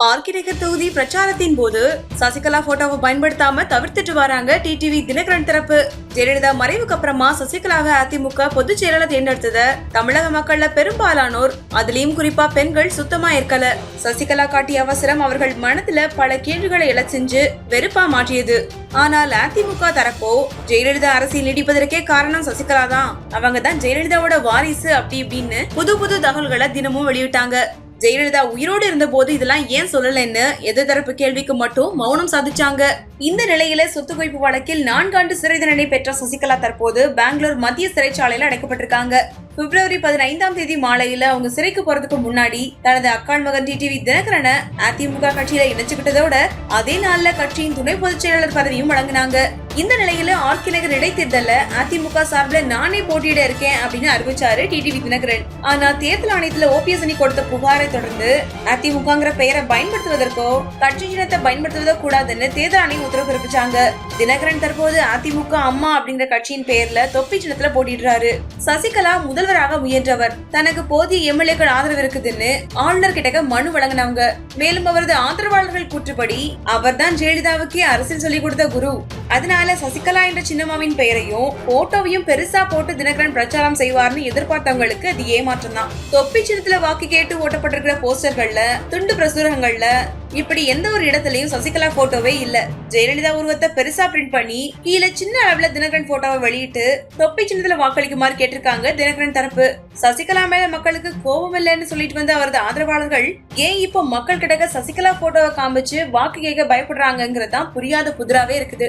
Architect தொகுதி பிரச்சாரத்தின் போது சசிகலா போட்டோவை பயன்படுத்தாம தவிர்த்துட்டு வராங்க டிடிவி தினகரன் தரப்பு. ஜெயலலிதா மறைவுக்கு அப்புறமா சசிகலாவை அதிமுக பொதுச் செயலாளர் தேர்ந்தெடுத்தத தமிழக மக்கள்ல பெரும்பாலானோர். அதுலயும் குறிப்பா பெண்கள் சுத்தமா இருக்கல. சசிகலா காட்டிய அவசரம் அவர்கள் மனதுல பல கேள்விகளை எழச் செஞ்சு வெறுப்பா மாற்றியது. ஆனால் அதிமுக தரப்போ ஜெயலலிதா அரசியல் நீடிப்பதற்கே காரணம் சசிகலா தான். அவங்க தான் ஜெயலலிதாவோட வாரிசு அப்படி இப்படின்னு புது புது தகவல்களை தினமும் வெளியிட்டாங்க. ஜெயலலிதா உயிரோடு இருந்தபோது இதெல்லாம் ஏன் சொல்லலைன்னு எதிர்தரப்பு கேள்விக்கு மட்டும் மௌனம் சாதிச்சாங்க. இந்த நிலையில சொத்து குவிப்பு வழக்கில் நான்காண்டு சிறை தண்டனை பெற்ற சசிகலா தற்போது பெங்களூர் மத்திய சிறைச்சாலையில் அடைக்கப்பட்டிருக்காங்க. பிப்ரவரி பதினைந்தாம் தேதி மாலையில அவங்க சிறைக்கு போறதுக்கு முன்னாடி தனது அக்காள் மகன் டிடிவி தினகரனை அதிமுக கட்சியில இணைச்சுக்கிட்டதோட அதே நாள்ல கட்சியின் துணை பொதுச் செயலாளர் பதவியும் வழங்கினாங்க. இந்த நிலையில ஆர்கிநகர் இடைத்தேர்தல்ல அதிமுக சார்பில் நானே போட்டியிட இருக்கேன் அப்படின்னு அறிவிச்சாரு டிடிவி தினகரன். ஆனா தேர்தல் ஆணையத்துல ஓபிஎஸ் அணி கொடுத்த புகாரை தொடர்ந்து அதிமுகங்கிற பெயரை பயன்படுத்துவதற்கோ கட்சி சின்னத்தை பயன்படுத்துவதோ கூடாதுன்னு தேர்தல் ஆணையம் உத்தரவு பிறப்பிச்சாங்க. தினகரன் தற்போது அதிமுக அம்மா அப்படிங்கிற கட்சியின் பெயர்ல தொப்பி சின்னத்துல போட்டிடுறாரு சசிகலா முதல் முதல்வராக முயன்றவர். தனக்கு போதிய எம்எல்ஏக்கள் ஆதரவு இருக்குதுன்னு ஆளுநர் கிட்ட மனு வழங்கினாங்க. மேலும் அவரது ஆதரவாளர்கள் கூற்றுப்படி அவர்தான் ஜெயலலிதாவுக்கே அரசியல் சொல்லிக் கொடுத்த குரு. அதனால சசிகலா என்ற சின்னம்மாவின் பெயரையும் போட்டோவையும் பெருசா போட்டு தினகரன் பிரச்சாரம் செய்வார்னு எதிர்பார்த்தவங்களுக்கு அது ஏமாற்றம் தான் தொப்பி சின்னத்துல வாக்கு கேட்டு ஓட்டப்பட்டிருக்கிற போஸ்டர்கள்ல துண்டு பிரசுரங்கள்ல இப்படி எந்த ஒரு இடத்துலயும் சசிகலா போட்டோவே இல்ல. ஜெயலலிதா உருவத்தை பெருசா பிரிண்ட் பண்ணி கீழே சின்ன அளவுல தினகரன் போட்டோவை வெளியிட்டு தொப்பி சின்னத்துல வாக்களிக்குமாறு கேட்டிருக்காங்க தினகரன் தரப்பு. சசிகலா மேல மக்களுக்கு கோபம் இல்லைன்னு சொல்லிட்டு வந்த அவரது ஆதரவாளர்கள் ஏன் இப்போ மக்கள் கிட்ட சசிகலா போட்டோவை காமிச்சு வாக்கு கேட்க பயப்படுறாங்கிறதான் புரியாத புதிராவே இருக்குது.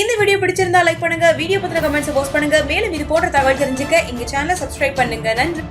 இந்த வீடியோ பிடிச்சிருந்தா லைக் பண்ணுங்க வீடியோ பத்தின கமெண்ட்ஸ் போஸ்ட் பண்ணுங்க. மேலும் இது போன்ற தகவல் தெரிஞ்சுக்க எங்க சேனலை சப்ஸ்கிரைப் பண்ணுங்க. நன்றி.